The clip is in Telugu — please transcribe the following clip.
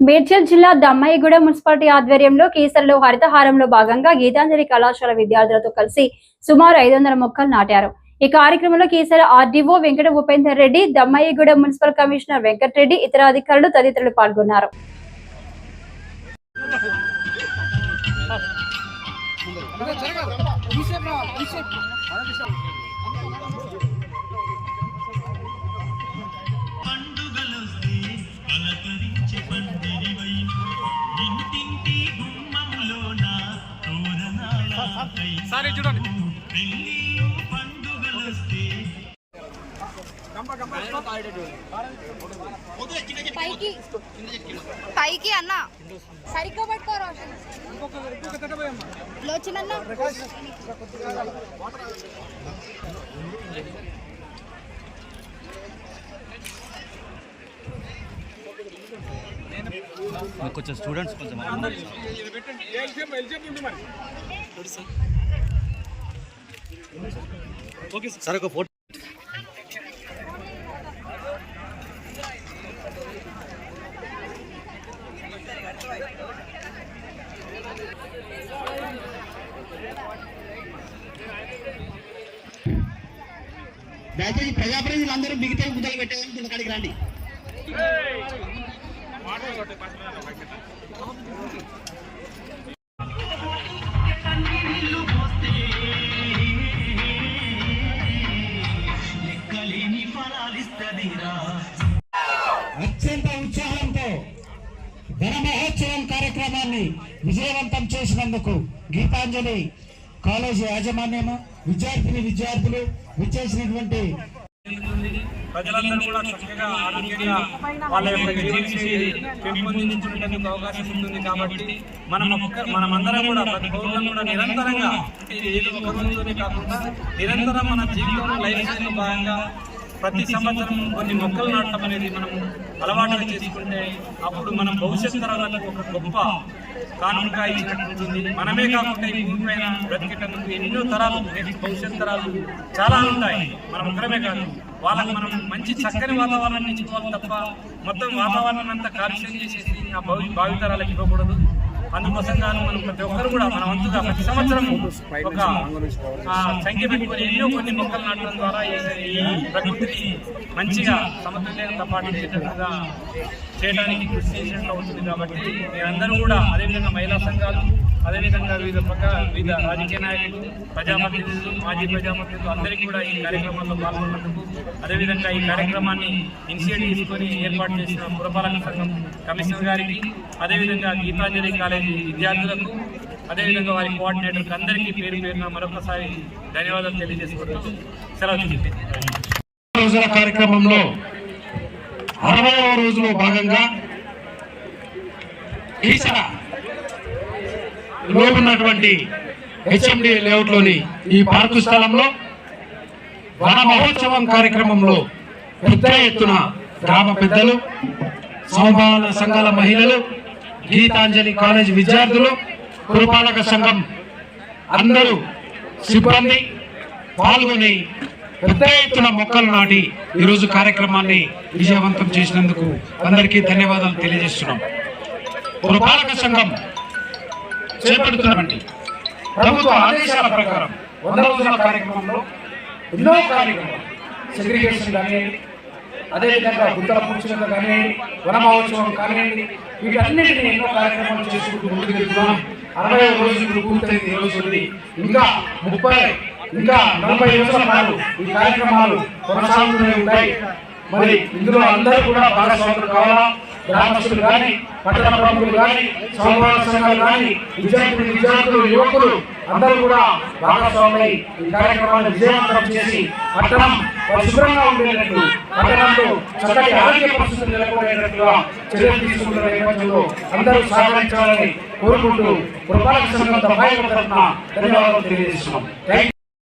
మేడ్చల్ జిల్లా దమ్మాయిగూడ మున్సిపాలిటీ ఆధ్వర్యంలో కేసరిలో హరితహారంలో భాగంగా గీతాంజలి కళాశాల విద్యార్థులతో కలిసి సుమారు ఐదు వందల మొక్కలు నాటారు. ఈ కార్యక్రమంలో Keesara RDO Venkata Upender Reddy Dammaiguda municipal commissioner Venkatareddy ఇతర అధికారులు తదితరులు పాల్గొన్నారు. సారీ చూడండి పైకి పైకి అన్న సరిగ్గా పట్టుకో రోషన్ కొంచెం స్టూడెంట్స్ కొంచెం అందరూ సార్. ఒక ఫోటో. దయచేసి ప్రజాప్రతినిధులు అందరూ మిగతా ముద్దలు పెట్టేదని కింద కాడికి రండి. లెక్కలేని కార్యక్రమాన్ని విజయవంతం చేసినందుకు గీతాంజలి కాలేజీ యాజమాన్యము విద్యార్థిని విద్యార్థులు విచ్చేసినటువంటి ప్రజలందరూ కూడా చక్కగా ఆరోగ్యంగా వాళ్ళ యొక్క పెంపొందించుకునేందుకు అవకాశం ఉంటుంది కాబట్టి మనం మనమందరం కూడా ప్రతి కూడా నిరంతరంగా ఏదో ఒక కాకుండా నిరంతరం మన జీవితంలో లైఫ్ స్టైల్ భాగంగా ప్రతి సంవత్సరం కొన్ని మొక్కలు నాటడం అనేది మనం అలవాటుగా చేసుకుంటే అప్పుడు మనం భవిష్యత్ తరాలకు ఒక గొప్ప కానుక ఇచ్చినట్టు ఉంటుంది మనమే కాకుండా ఈ భూమి పైన బ్రతికేటందుకు ఎన్నో తరాలు భవిష్యత్ తరాలు చాలా ఉంటాయి. మనం ఒక్కరమే కాదు. వాళ్ళకి మనం మంచి చక్కని వాతావరణాన్ని ఇచ్చుకోవాలి తప్ప మొత్తం వాతావరణం అంతా కాలుష్యం చేసేసి ఆ భవి భావితరాలకు ఇవ్వకూడదు. అందుకోసం గాను మనం ప్రతి ఒక్కరు కూడా మన వంతుగా ప్రతి సంవత్సరం ఒక సంఖ్య పెట్టుకొని ఎన్నో కొన్ని మొక్కలు నాటడం ద్వారా ఈ- ప్రకృతిని మంచిగా సమతుల్యంగా చేసేటట్టుగా చేయడానికి కృషి చేసినట్లు అవుతుంది కాబట్టి మీరందరూ కూడా అదేవిధంగా మహిళా సంఘాలు అదేవిధంగా వివిధ పక్క వివిధ రాజకీయ నాయకులు ప్రజాప్రతినిధులు మాజీ ప్రజాప్రతినిధులు అందరికీ కూడా ఈ కార్యక్రమంలో పాల్గొన్నందుకు అదేవిధంగా ఈ కార్యక్రమాన్ని ఇనిషియేటివ్ తీసుకొని ఏర్పాటు చేసిన పురపాలక సంఘం కమిషనర్ గారికి అదేవిధంగా గీతాంజలి కాలేజీ విద్యార్థులకు అదేవిధంగా వారి కోఆర్డినేటర్కి అందరికీ పేరు పేరున మరొకసారి ధన్యవాదాలు తెలియజేసుకుంటూ సెలవు రోజుల కార్యక్రమంలో అరవైవ రోజులో భాగంగా ఈసర లో ఉన్నటువంటి హెచ్ఎండి లేఅవుట్లోని ఈ పార్కు స్థలంలో వన మహోత్సవం కార్యక్రమంలో పెద్ద ఎత్తున గ్రామ పెద్దలు సమభావన సంఘాల మహిళలు గీతాంజలి కాలేజ్ విద్యార్థులు పురపాలక సంఘం అందరూ సిబ్బంది పాల్గొని పెద్ద ఎత్తున మొక్కలు నాటి ఈరోజు కార్యక్రమాన్ని విజయవంతం చేసినందుకు అందరికీ ధన్యవాదాలు తెలియజేస్తున్నాం. పురపాలక సంఘం చేపడుతున్నటువంటి ప్రభుత్వ ఆదేశాల ప్రకారం వంద రోజుల కార్యక్రమంలో ఎన్నో కార్యక్రమాలు. సెగ్రిగేషన్ కానివ్వండి అదేవిధంగా గుట్టల పూర్చక కానివ్వండి వనమహోత్సవం కానివ్వండి వీటన్నిటిని ఎన్నో కార్యక్రమాలు చేసుకుంటూ ముందుకు వెళ్తున్నాం. అరవై రోజులు పూర్తయింది ఈ రోజు ఇంకా ముప్పై ఇంకా నలభై రోజుల పాటు ఈ కార్యక్రమాలు కొనసాగుతూనే ఉంటాయి. మరి ఇందులో అందరూ కూడా భాగస్వాములు కావాలా? గ్రామస్తులు కానీ పట్టణ ప్రముఖులు కానీ సమూహాల సంఘాలు కానీ విద్యార్థులు విద్యార్థులు యువకులు అందరూ కూడా భాగస్వాములై ఈ కార్యక్రమాన్ని విజయవంతం చేసి పట్టణం పరిశుభ్రంగా ఉండేటట్టు పట్టణంలో చక్కటి ఆరోగ్య పరిస్థితులు నెలకొనేటట్టుగా చర్యలు తీసుకుంటున్న నేపథ్యంలో అందరూ సహకరించాలని కోరుకుంటూ పురపాలక సంఘం తరఫున ధన్యవాదాలు తెలియజేస్తున్నాం.